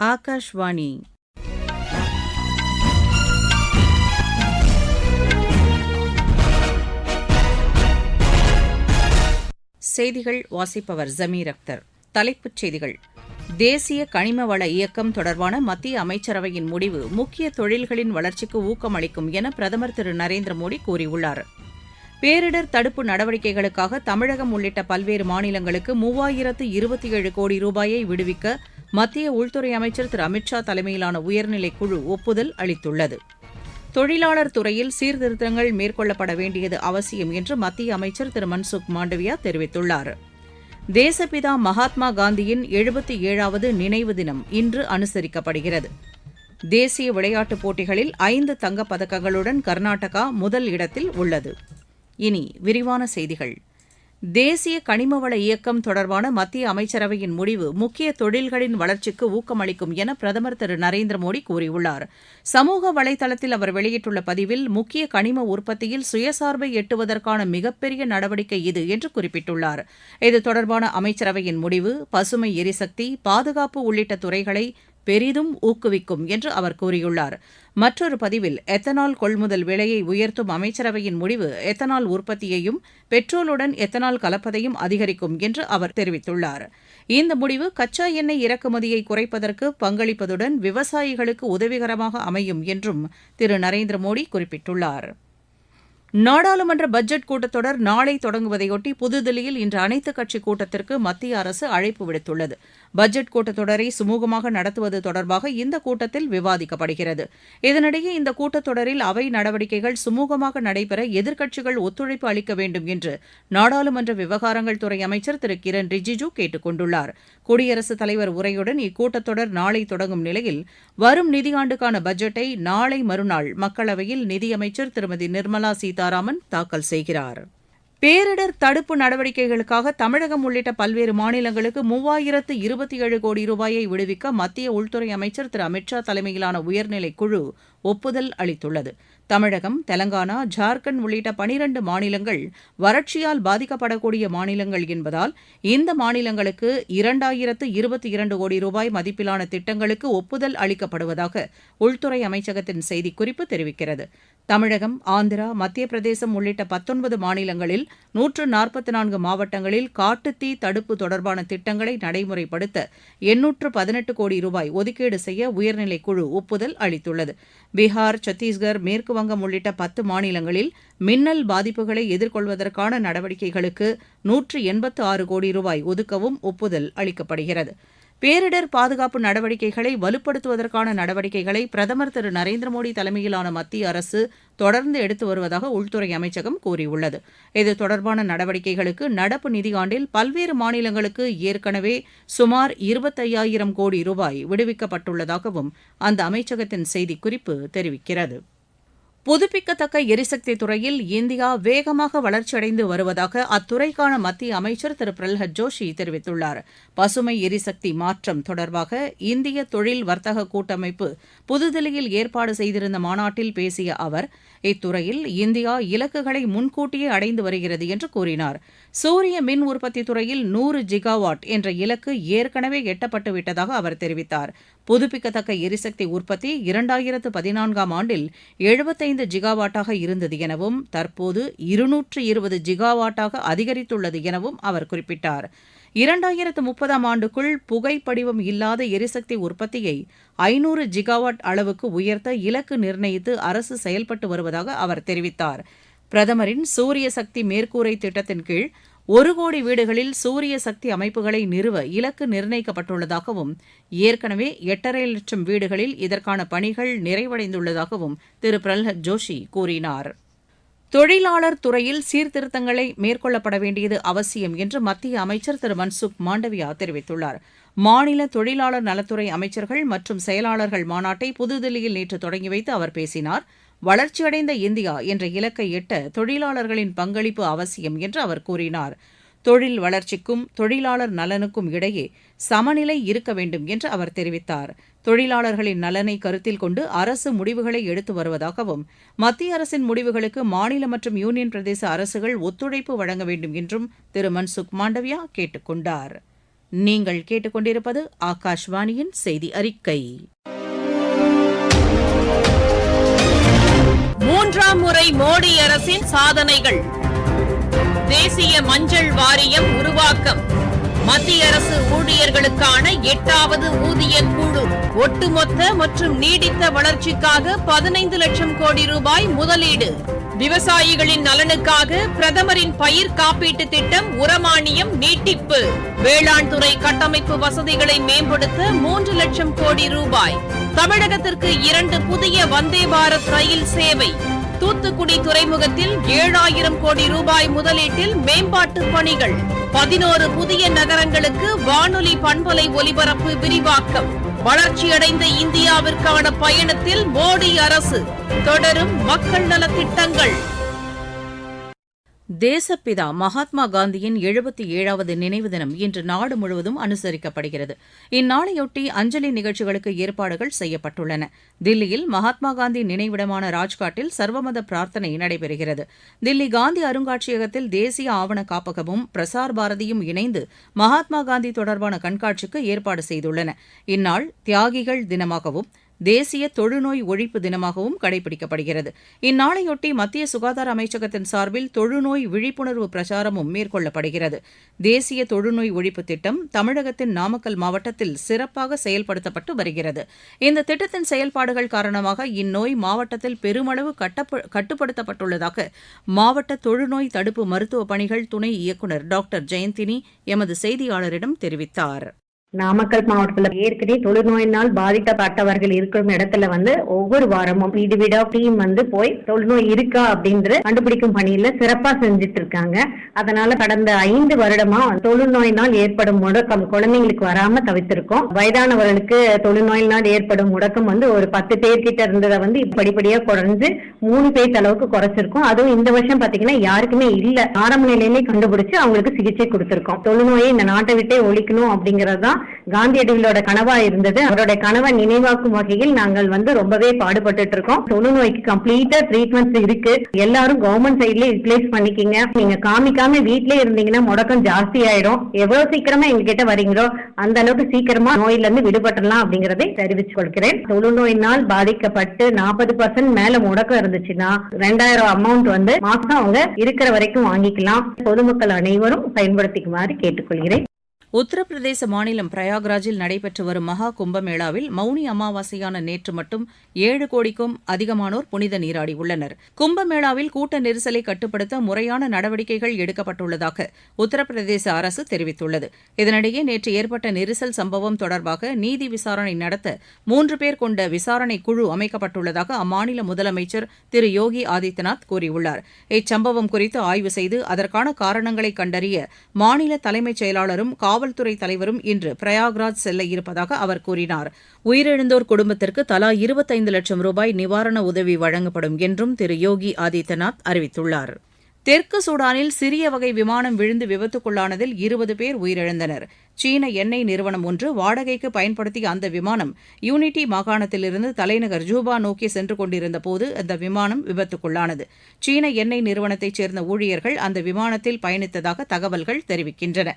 ஆகாஷ்வாணி. செய்திகள் வாசிப்பவர் ஜமீர் அக்தர். தலைப்புச் செய்திகள். தேசிய கனிம வள இயக்கம் தொடர்பான மத்திய அமைச்சரவையின் முடிவு முக்கிய தொழில்களின் வளர்ச்சிக்கு ஊக்கமளிக்கும் என பிரதமர் திரு நரேந்திர மோடி கூறியுள்ளார். பேரிடர் தடுப்பு நடவடிக்கைகளுக்காக தமிழகம் உள்ளிட்ட பல்வேறு மாநிலங்களுக்கு மூவாயிரத்து இருபத்தி ஏழு கோடி ரூபாயை விடுவிக்க மத்திய உள்துறை அமைச்சர் திரு அமித் ஷா தலைமையிலான உயர்நிலைக் குழு ஒப்புதல் அளித்துள்ளது. தொழிலாளர் துறையில் சீர்திருத்தங்கள் மேற்கொள்ளப்பட வேண்டியது அவசியம் என்று மத்திய அமைச்சர் திரு மன்சுக் மாண்டவியா தெரிவித்துள்ளார். தேசப்பிதா மகாத்மா காந்தியின் எழுபத்தி ஏழாவது நினைவு தினம் இன்று அனுசரிக்கப்படுகிறது. தேசிய விளையாட்டுப் போட்டிகளில் ஐந்து தங்கப் பதக்கங்களுடன் கர்நாடகா முதல் இடத்தில் உள்ளது. இனி விரிவான செய்திகள். தேசிய கனிமவள இயக்கம் தொடர்பான மத்திய அமைச்சரவையின் முடிவு முக்கிய தொழில்களின் வளர்ச்சிக்கு ஊக்கமளிக்கும் என பிரதமர் திரு நரேந்திர மோடி கூறியுள்ளார். சமூக வலைதளத்தில் அவர் வெளியிட்டுள்ள பதிவில் முக்கிய கனிம உற்பத்தியில் சுயசார்பை எட்டுவதற்கான மிகப்பெரிய நடவடிக்கை இது என்று குறிப்பிட்டுள்ளார். இது தொடர்பான அமைச்சரவையின் முடிவு பசுமை எரிசக்தி பாதுகாப்பு உள்ளிட்ட துறைகளை பெரிதும் ஊக்குவிக்கும் என்று அவர் கூறியுள்ளார். மற்றொரு பதிவில் எத்தனால் கொள்முதல் விலையை உயர்த்தும் அமைச்சரவையின் முடிவு எத்தனால் உற்பத்தியையும் பெட்ரோலுடன் எத்தனால் கலப்பதையும் அதிகரிக்கும் என்று அவர் தெரிவித்துள்ளார். இந்த முடிவு கச்சா எண்ணெய் இறக்குமதியை குறைப்பதற்கு பங்களிப்பதுடன் விவசாயிகளுக்கு உதவிகரமாக அமையும் என்றும் திரு. நரேந்திர மோடி குறிப்பிட்டுள்ளார். நாடாளுமன்ற பட்ஜெட் கூட்டத்தொடர் நாளை தொடங்குவதையொட்டி புதுதில்லியில் இன்று அனைத்துக் கட்சி கூட்டத்திற்கு மத்திய அரசு அழைப்பு விடுத்துள்ளது. பட்ஜெட் கூட்டத்தொடரை சுமூகமாக நடத்துவது தொடர்பாக இந்த கூட்டத்தில் விவாதிக்கப்படுகிறது. இதனிடையே இந்த கூட்டத்தொடரில் அவை நடவடிக்கைகள் சுமூகமாக நடைபெற எதிர்க்கட்சிகள் ஒத்துழைப்பு அளிக்க வேண்டும் என்று நாடாளுமன்ற விவகாரங்கள் துறை அமைச்சர் திரு கிரண் ரிஜிஜு கேட்டுக் கொண்டுள்ளார். குடியரசுத் தலைவர் உரையுடன் இக்கூட்டத்தொடர் நாளை தொடங்கும் நிலையில் வரும் நிதியாண்டுக்கான பட்ஜெட்டை நாளை மறுநாள் மக்களவையில் நிதியமைச்சர் திருமதி நிர்மலா சீதாராமன் தாக்கல் செய்கிறார். பேரிடர் தடுப்பு நடவடிக்கைகளுக்காக தமிழகம் உள்ளிட்ட பல்வேறு மாநிலங்களுக்கு மூவாயிரத்து இருபத்தி ஏழு கோடி ரூபாயை விடுவிக்க மத்திய உள்துறை அமைச்சர் திரு அமித் ஷா தலைமையிலான உயர்நிலைக் குழு ஒப்புதல் அளித்துள்ளது. தமிழகம் தெலங்கானா ஜார்க்கண்ட் உள்ளிட்ட பனிரண்டு மாநிலங்கள் வறட்சியால் பாதிக்கப்படக்கூடிய மாநிலங்கள் என்பதால் இந்த மாநிலங்களுக்கு இரண்டாயிரத்து இருபத்தி இரண்டு கோடி ரூபாய் மதிப்பிலான திட்டங்களுக்கு ஒப்புதல் அளிக்கப்படுவதாக உள்துறை அமைச்சகத்தின் செய்திக்குறிப்பு தெரிவிக்கிறது. தமிழகம் ஆந்திரா மத்திய பிரதேசம் உள்ளிட்ட பத்தொன்பது மாநிலங்களில் நூற்று நாற்பத்தி நான்கு மாவட்டங்களில் காட்டுத்தீ தடுப்பு தொடர்பான திட்டங்களை நடைமுறைப்படுத்த எண்ணூற்று பதினெட்டு கோடி ரூபாய் ஒதுக்கீடு செய்ய உயர்நிலைக் குழு ஒப்புதல் அளித்துள்ளது. பீகார் சத்தீஸ்கர் மேற்குவங்கம் உள்ளிட்ட பத்து மாநிலங்களில் மின்னல் பாதிப்புகளை எதிர்கொள்வதற்கான நடவடிக்கைகளுக்கு நூற்று எண்பத்து ஆறு கோடி ரூபாய் ஒதுக்கவும் ஒப்புதல் அளிக்கப்படுகிறது. பேரிடர் பாதுகாப்பு நடவடிக்கைகளை வலுப்படுத்துவதற்கான நடவடிக்கைகளை பிரதமர் திரு நரேந்திர மோடி தலைமையிலான மத்திய அரசு தொடர்ந்து எடுத்து வருவதாக உள்துறை அமைச்சகம் கூறியுள்ளது. இது தொடர்பான நடவடிக்கைகளுக்கு நடப்பு நிதியாண்டில் பல்வேறு மாநிலங்களுக்கு ஏற்கனவே சுமார் இருபத்தையாயிரம் கோடி ரூபாய் விடுவிக்கப்பட்டுள்ளதாகவும் அந்த அமைச்சகத்தின் செய்திக்குறிப்பு தெரிவிக்கிறது. புதுப்பிக்கத்தக்க எரிசக்தி துறையில் இந்தியா வேகமாக வளர்ச்சியடைந்து வருவதாக அத்துறைக்கான மத்திய அமைச்சர் திரு. பிரல்ஹத் ஜோஷி தெரிவித்துள்ளார். பசுமை எரிசக்தி மாற்றம் தொடர்பாக இந்திய தொழில் வர்த்தக கூட்டமைப்பு புதுதில்லியில் ஏற்பாடு செய்திருந்த மாநாட்டில் பேசிய அவர் இத்துறையில் இந்தியா இலக்குகளை முன்கூட்டியே அடைந்து வருகிறது என்று கூறினார். சூரிய மின் உற்பத்தி துறையில் நூறு ஜிகாவாட் என்ற இலக்கு ஏற்கனவே எட்டப்பட்டு விட்டதாக அவர் தெரிவித்தார். புதுப்பிக்கத்தக்க எரிசக்தி உற்பத்தி இரண்டாயிரத்து பதினான்காம் ஆண்டில் எழுபத்தைந்து ஜிகாவாட்டாக இருந்தது எனவும் தற்போது இருநூற்று இருபது ஜிகாவாட்டாக அதிகரித்துள்ளது எனவும் அவர் குறிப்பிட்டார். இரண்டாயிரத்து முப்பதாம் ஆண்டுக்குள் புகைப்படிவம் இல்லாத எரிசக்தி உற்பத்தியை ஐநூறு ஜிகாவாட் அளவுக்கு உயர்த்த இலக்கு நிர்ணயித்து அரசு செயல்பட்டு வருவதாக அவர் தெரிவித்தார். பிரதமரின் சூரிய சக்தி மேற்கூரை திட்டத்தின் கீழ் ஒரு கோடி வீடுகளில் சூரிய சக்தி அமைப்புகளை நிறுவ இலக்கு நிர்ணயிக்கப்பட்டுள்ளதாகவும் ஏற்கனவே எட்டரை லட்சம் வீடுகளில் இதற்கான பணிகள் நிறைவடைந்துள்ளதாகவும் திரு. பிரல்ஹத் ஜோஷி கூறினார். தொழிலாளர் துறையில் சீர்திருத்தங்களை மேற்கொள்ளப்பட வேண்டியது அவசியம் என்று மத்திய அமைச்சர் திரு. மன்சுக் மாண்டவியா தெரிவித்துள்ளார். மாநில தொழிலாளர் நலத்துறை அமைச்சர்கள் மற்றும் செயலாளர்கள் மாநாட்டை புதுதில்லியில் நேற்று தொடங்கி வைத்து அவர் பேசினார். வளர்ச்சியடைந்த இந்தியா என்ற இலக்கை எட்ட தொழிலாளர்களின் பங்களிப்பு அவசியம் என்று அவர் கூறினார். தொழில் வளர்ச்சிக்கும் தொழிலாளர் நலனுக்கும் இடையே சமநிலை இருக்க வேண்டும் என்று அவர் தெரிவித்தார். தொழிலாளர்களின் நலனை கருத்தில் கொண்டு அரசு முடிவுகளை எடுத்து வருவதாகவும் மத்திய அரசின் முடிவுகளுக்கு மாநில மற்றும் யூனியன் பிரதேச அரசுகள் ஒத்துழைப்பு வழங்க வேண்டும் என்றும் திரு. மன்சுக் மாண்டவியா கேட்டுக் கொண்டார். நீங்கள் கேட்டுக்கொண்டிருப்பது ஆகாஷ்வாணியின் செய்தி அறிக்கை. மூன்றாம் முறை மோடி அரசின் சாதனைகள். தேசிய மஞ்சள் வாரியம் உருவாக்கம். மத்திய அரசு ஊழியர்களுக்கான எட்டாவது ஊதிய குழு ஒட்டுமொத்த மற்றும் நீடித்த வளர்ச்சிக்காக பதினைந்து லட்சம் கோடி ரூபாய் முதலீடு. விவசாயிகளின் நலனுக்காக பிரதமரின் பயிர் காப்பீட்டு திட்டம் உரமானியம் நீட்டிப்பு. வேளாண் துறை கட்டமைப்பு வசதிகளை மேம்படுத்த மூன்று லட்சம் கோடி ரூபாய். தமிழகத்திற்கு இரண்டு புதிய வந்தே பாரத் ரயில் சேவை. தூத்துக்குடி துறைமுகத்தில் ஏழாயிரம் கோடி ரூபாய் முதலீட்டில் மேம்பாட்டு பணிகள். பதினோரு புதிய நகரங்களுக்கு வானொலி பண்பலை ஒலிபரப்பு விரிவாக்கம். வளர்ச்சியடைந்த இந்தியாவிற்கான பயணத்தில் மோடி அரசு. தொடரும் மக்கள் நலத்திட்டங்கள். தேசப்பிதா மகாத்மா காந்தியின் எழுபத்தி ஏழாவது நினைவு தினம் இன்று நாடு முழுவதும் அனுசரிக்கப்படுகிறது. இந்நாளையொட்டி அஞ்சலி நிகழ்ச்சிகளுக்கு ஏற்பாடுகள் செய்யப்பட்டுள்ளன. தில்லியில் மகாத்மா காந்தி நினைவிடமான ராஜ்காட்டில் சர்வமத பிரார்த்தனை நடைபெறுகிறது. தில்லி காந்தி அருங்காட்சியகத்தில் தேசிய ஆவண காப்பகமும் பிரசார் பாரதியும் இணைந்து மகாத்மா காந்தி தொடர்பான கண்காட்சிக்கு ஏற்பாடு செய்துள்ளன. இந்நாள் தியாகிகள் தினமாகவும் தேசிய தொழுநோய் ஒழிப்பு தினமாகவும் கடைபிடிக்கப்படுகிறது. இந்நாளையொட்டி மத்திய சுகாதார அமைச்சகத்தின் சார்பில் தொழுநோய் விழிப்புணர்வு பிரச்சாரமும் மேற்கொள்ளப்படுகிறது. தேசிய தொழுநோய் ஒழிப்பு திட்டம் தமிழகத்தின் நாமக்கல் மாவட்டத்தில் சிறப்பாக செயல்படுத்தப்பட்டு வருகிறது. இந்த திட்டத்தின் செயல்பாடுகள் காரணமாக இந்நோய் மாவட்டத்தில் பெருமளவு கட்டுப்படுத்தப்பட்டுள்ளதாக மாவட்ட தொழுநோய் தடுப்பு மருத்துவ பணிகள் துணை இயக்குநர் டாக்டர் ஜெயந்தினி எமது செய்தியாளரிடம் தெரிவித்தார். நாமக்கல் மாவட்டத்துல ஏற்கனவே தொழுநோயினால் பாதிக்கப்பட்டவர்கள் இருக்கும் இடத்துல வந்து ஒவ்வொரு வாரமும் வீடு வீடா டீம் வந்து போய் தொழுநோய் இருக்கா அப்படின்றது கண்டுபிடிக்கும் பணியில சிறப்பா செஞ்சுட்டு இருக்காங்க. அதனால கடந்த ஐந்து வருடமா தொழுநோயினால் ஏற்படும் முடக்கம் குழந்தைங்களுக்கு வராம தவிர்த்திருக்கோம். வயதானவர்களுக்கு தொழுநோயினால் ஏற்படும் முடக்கம் வந்து ஒரு பத்து பேர் கிட்ட இருந்ததை வந்து படிப்படியா குறைஞ்சு மூணு பேர் அளவுக்கு குறைச்சிருக்கோம். அதுவும் இந்த வருஷம் பாத்தீங்கன்னா யாருக்குமே இல்ல. ஆரம்ப நிலையிலே கண்டுபிடிச்சு அவங்களுக்கு சிகிச்சை கொடுத்திருக்கோம். தொழுநோயை இந்த நாட்டை விட்டே ஒழிக்கணும் அப்படிங்கறது தான் காந்தியடிகளோட கனவா இருந்தது. அவருடைய கனவை நினைவாக்கும் வகையில் நாங்கள் வந்து ரொம்பவே பாடுபட்டு இருக்கோம். தொழுநோய்க்கு கம்ப்ளீட்டா ட்ரீட்மெண்ட்ஸ் இருக்கு. எல்லாரும் கவர்மெண்ட் சைட்லயே ரிப்ளேஸ் பண்ணிக்கிங்க. நீங்க காமிக்காம வீட்லயே இருந்தீங்கன்னா முடக்கம் ஜாஸ்தி ஆயிடும். எவ்வளவு சீக்கிரமா எங்க கிட்ட வரீங்களோ அந்த அளவுக்கு சீக்கிரமா நோயில இருந்து விடுபட்டலாம் அப்படிங்கறதை தெரிவிச்சு கொள்கிறேன். தொழுநோயினால் பாதிக்கப்பட்டு நாற்பது பர்சன்ட் மேல முடக்கம் இருந்துச்சுன்னா ரெண்டாயிரம் அமௌண்ட் வந்து மாசம் அவங்க இருக்கிற வரைக்கும் வாங்கிக்கலாம். பொதுமக்கள் அனைவரும் பயன்படுத்திக்குமாறு கேட்டுக்கொள்கிறேன். உத்தரப்பிரதேச மாநிலம் பிரயாக்ராஜில் நடைபெற்று வரும் மகா கும்பமேளாவில் மௌனி அமாவாசையான நேற்று மட்டும் ஏழு கோடிக்கும் அதிகமானோர் புனித நீராடியுள்ளனர் கும்பமேளாவில் கூட்ட நெரிசலை கட்டுப்படுத்த முறையான நடவடிக்கைகள் எடுக்கப்பட்டுள்ளதாக உத்தரப்பிரதேச அரசு தெரிவித்துள்ளது. இதனிடையே நேற்று ஏற்பட்ட நெரிசல் சம்பவம் தொடர்பாக நீதி விசாரணை நடத்த மூன்று பேர் கொண்ட விசாரணை குழு அமைக்கப்பட்டுள்ளதாக அம்மாநில முதலமைச்சர் திரு யோகி ஆதித்யநாத் கூறியுள்ளார். இச்சம்பவம் குறித்து ஆய்வு செய்து அதற்கான காரணங்களை கண்டறிய மாநில தலைமைச் செயலாளரும் காவல் காவல்துறை தலைவரும் இன்று பிரயாக்ராஜ் செல்ல இருப்பதாக அவர் கூறினார். உயிரிழந்தோர் குடும்பத்திற்கு தலா இருபத்தைந்து லட்சம் ரூபாய் நிவாரண உதவி வழங்கப்படும் என்றும் திரு யோகி ஆதித்யநாத் அறிவித்துள்ளார். தெற்கு சூடானில் சிறிய வகை விமானம் விழுந்து விபத்துக்குள்ளானதில் இருபது பேர் உயிரிழந்தனர். சீன எண்ணெய் நிறுவனம் ஒன்று வாடகைக்கு பயன்படுத்திய அந்த விமானம் யூனிட்டி மாகாணத்திலிருந்து தலைநகர் ஜூபா நோக்கி சென்று கொண்டிருந்த போது அந்த விமானம் விபத்துக்குள்ளானது. சீன எண்ணெய் நிறுவனத்தைச் சேர்ந்த ஊழியர்கள் அந்த விமானத்தில் பயணித்ததாக தகவல்கள் தெரிவிக்கின்றன.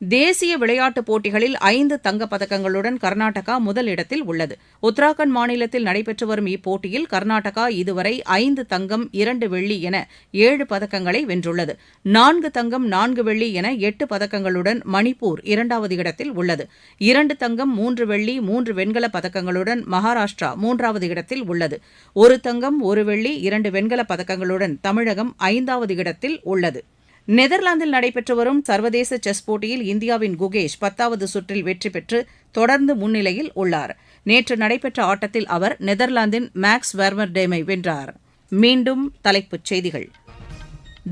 தேசிய விளையாட்டுப் போட்டிகளில் ஐந்து தங்கப் பதக்கங்களுடன் கர்நாடகா முதலிடத்தில் உள்ளது. உத்தராகண்ட் மாநிலத்தில் நடைபெற்று வரும் இப்போட்டியில் கர்நாடகா இதுவரை ஐந்து தங்கம் இரண்டு வெள்ளி என ஏழு பதக்கங்களை வென்றுள்ளது. நான்கு தங்கம் நான்கு வெள்ளி என எட்டு பதக்கங்களுடன் மணிப்பூர் இரண்டாவது இடத்தில் உள்ளது. இரண்டு தங்கம் மூன்று வெள்ளி மூன்று வெண்கலப் பதக்கங்களுடன் மகாராஷ்டிரா மூன்றாவது இடத்தில் உள்ளது. ஒரு தங்கம் ஒரு வெள்ளி இரண்டு வெண்கலப் பதக்கங்களுடன் தமிழகம் ஐந்தாவது இடத்தில் உள்ளது. நெதர்லாந்தில் நடைபெற்று வரும் சர்வதேச செஸ் போட்டியில் இந்தியாவின் குகேஷ் பத்தாவது சுற்றில் வெற்றி பெற்று தொடர்ந்து முன்னிலையில் உள்ளார். நேற்று நடைபெற்ற ஆட்டத்தில் அவர் நெதர்லாந்தின் மேக்ஸ் வெர்மர்டேமை வென்றார். மீண்டும் தலைப்புச் செய்திகள்.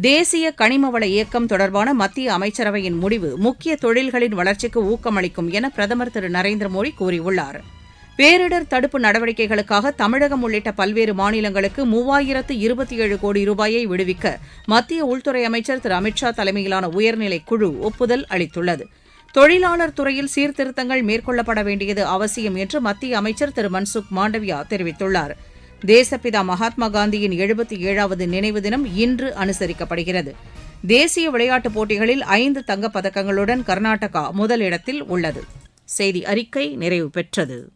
தேசிய கனிமவள இயக்கம் தொடர்பான மத்திய அமைச்சரவையின் முடிவு முக்கிய தொழில்களின் வளர்ச்சிக்கு ஊக்கமளிக்கும் என பிரதமர் திரு நரேந்திர மோடி கூறியுள்ளார். பேரிடர் தடுப்பு நடவடிக்கைகளுக்காக தமிழகம் உள்ளிட்ட பல்வேறு மாநிலங்களுக்கு மூவாயிரத்து இருபத்தி ஏழு கோடி ரூபாயை விடுவிக்க மத்திய உள்துறை அமைச்சர் திரு அமித்ஷா தலைமையிலான உயர்நிலைக் குழு ஒப்புதல் அளித்துள்ளது. தொழிலாளர் துறையில் சீர்திருத்தங்கள் மேற்கொள்ளப்பட வேண்டியது அவசியம் என்று மத்திய அமைச்சர் திரு மன்சுக் மாண்டவியா தெரிவித்துள்ளார். தேசப்பிதா மகாத்மா காந்தியின் எழுபத்தி ஏழாவது நினைவு தினம் இன்று அனுசரிக்கப்படுகிறது. தேசிய விளையாட்டுப் போட்டிகளில் ஐந்து தங்கப்பதக்கங்களுடன் கர்நாடகா முதலிடத்தில் உள்ளது. செய்தி அறிக்கை நிறைவு பெற்றது.